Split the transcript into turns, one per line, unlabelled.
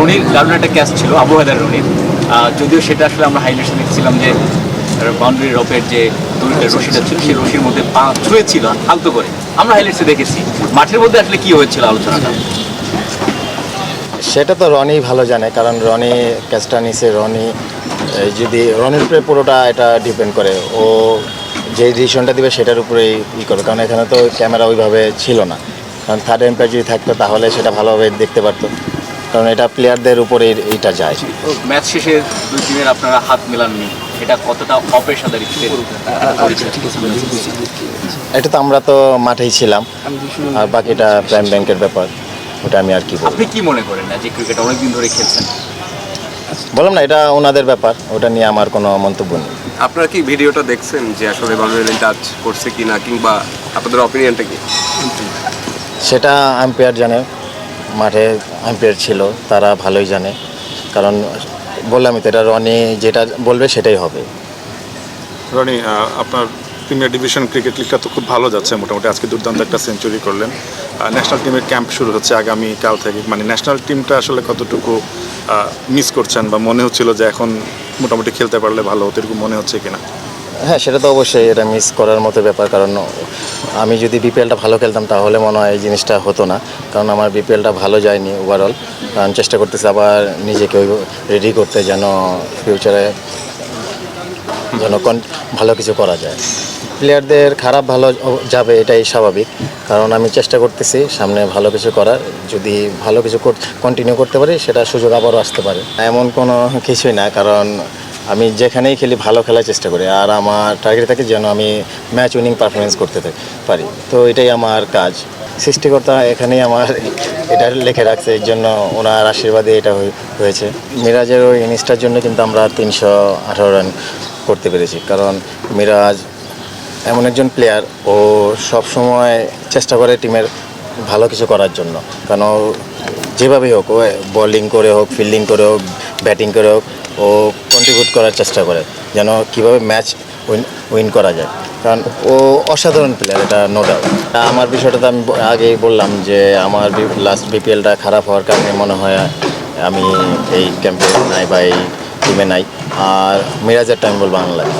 রনির দারুণ একটা ক্যাচ ছিল, আবু হায়দার রনির। যদিও সেটা আসলে আমরা হাইলাইটস দেখছিলাম যে বাউন্ডারি রপের যে রশিটা ছিল, সেই রশির মধ্যে পা ছুঁয়েছিল আলতো করে। আমরা হাইলাইটসে দেখেছি। মাঠের মধ্যে আসলে কি হয়েছিল আলোচনাটা?
সেটা তো রনি ভালো জানে, কারণ রনি ক্যাচটা নিছে রনি যদি রনির উপরে পুরোটা এটা ডিপেন্ড করে, ও যে ডিসিশনটা দিবে সেটার উপরেই ই করে, কারণ এখানে তো ক্যামেরা ওইভাবে ছিল না। কারণ থার্ড এম্পায়ার যদি থাকতো, তাহলে সেটা ভালোভাবে দেখতে পারতো। কারণ এটা প্লেয়ারদের উপরে এইটা যায়।
ম্যাচ শেষে দুই টিমের আপনারা হাত মেলাননি। এটা কতটা অপেশাদারি?
এটা তো আমরা তো মাঠেই ছিলাম। আর বাকিটা প্রাইম ব্যাংকের ব্যাপার ওটা আমি আর কি
আপনি কি মনে করেন না যে ক্রিকেট অনেকদিন ধরে খেলছেন?
বললাম না এটা ওনাদের ব্যাপার ওটা নিয়ে আমার কোনো মন্তব্য নেই।
আপনারা কি ভিডিওটা দেখছেন যে আসলে বাউন্ডারি টাচ করছে কিনা কিংবা আপনাদের অপিনিয়নটা কি?
সেটা আম্পায়ার জানে। মাঠে আম্পায়ার ছিল তারা ভালোই জানে। কারণ বললামই তো এটা রনি যেটা বলবে সেটাই হবে।
রনি আপনার প্রিমিয়ার ডিভিশন ক্রিকেট লিগটা তো খুব ভালো যাচ্ছে মোটামুটি। আজকে দুর্দান্ত একটা সেঞ্চুরি করলেন। ন্যাশনাল টিমের ক্যাম্প শুরু হচ্ছে আগামী কাল থেকে। মানে ন্যাশনাল টিমটা আসলে কতটুকু মিস করছেন বা মনে হচ্ছিল যে এখন মোটামুটি খেলতে পারলে ভালো হতো এরকম মনে হচ্ছে কিনা?
হ্যাঁ সেটা তো অবশ্যই এটা মিস করার মতো ব্যাপার। কারণ আমি যদি বিপিএলটা ভালো খেলতাম তাহলে মনে হয় এই জিনিসটা হতো না। কারণ আমার বিপিএলটা ভালো যায়নি ওভারঅল কারণ চেষ্টা করতেছি আবার নিজেকে রেডি করতে যেন ফিউচারে যেন ভালো কিছু করা যায়। প্লেয়ারদের খারাপ ভালো যাবে এটাই স্বাভাবিক। কারণ আমি চেষ্টা করতেছি সামনে ভালো কিছু করার। যদি ভালো কিছু কন্টিনিউ করতে পারি, সেটা সুযোগ আবারও আসতে পারে। এমন কোনো কিছুই না, কারণ আমি যেখানেই খেলি ভালো খেলার চেষ্টা করি, আর আমার টার্গেট থাকে যেন আমি ম্যাচ উইনিং পারফরমেন্স করতে পারি। তো এটাই আমার কাজ। সৃষ্টিকর্তা এখানেই আমার, এটা লিখে রাখছে, এর জন্য ওনার আশীর্বাদে এটা হয়ে- হয়েছে। মিরাজের ওই ইনিংসটার জন্য কিন্তু আমরা তিনশো আঠারো রান করতে পেরেছি, কারণ মিরাজ এমন একজন প্লেয়ার ও সব সময় চেষ্টা করে টিমের ভালো কিছু করার জন্য। কারণ যেভাবেই হোক, ও বোলিং করে হোক ফিল্ডিং করে হোক ব্যাটিং করে হোক, ও কন্ট্রিবিউট করার চেষ্টা করে, যেন কীভাবে ম্যাচ উইন উইন করা যায়। কারণ ও অসাধারণ প্লেয়ার এটা নো ডাউট আমার বিষয়টা তো আমি আগেই বললাম যে, আমার লাস্ট বিপিএলটা খারাপ হওয়ার কারণে মনে হয় আমি এই ক্যাম্পে নাই বা এই টিমে নাই। আর মিরাজের টাইম বলব বাংলায়।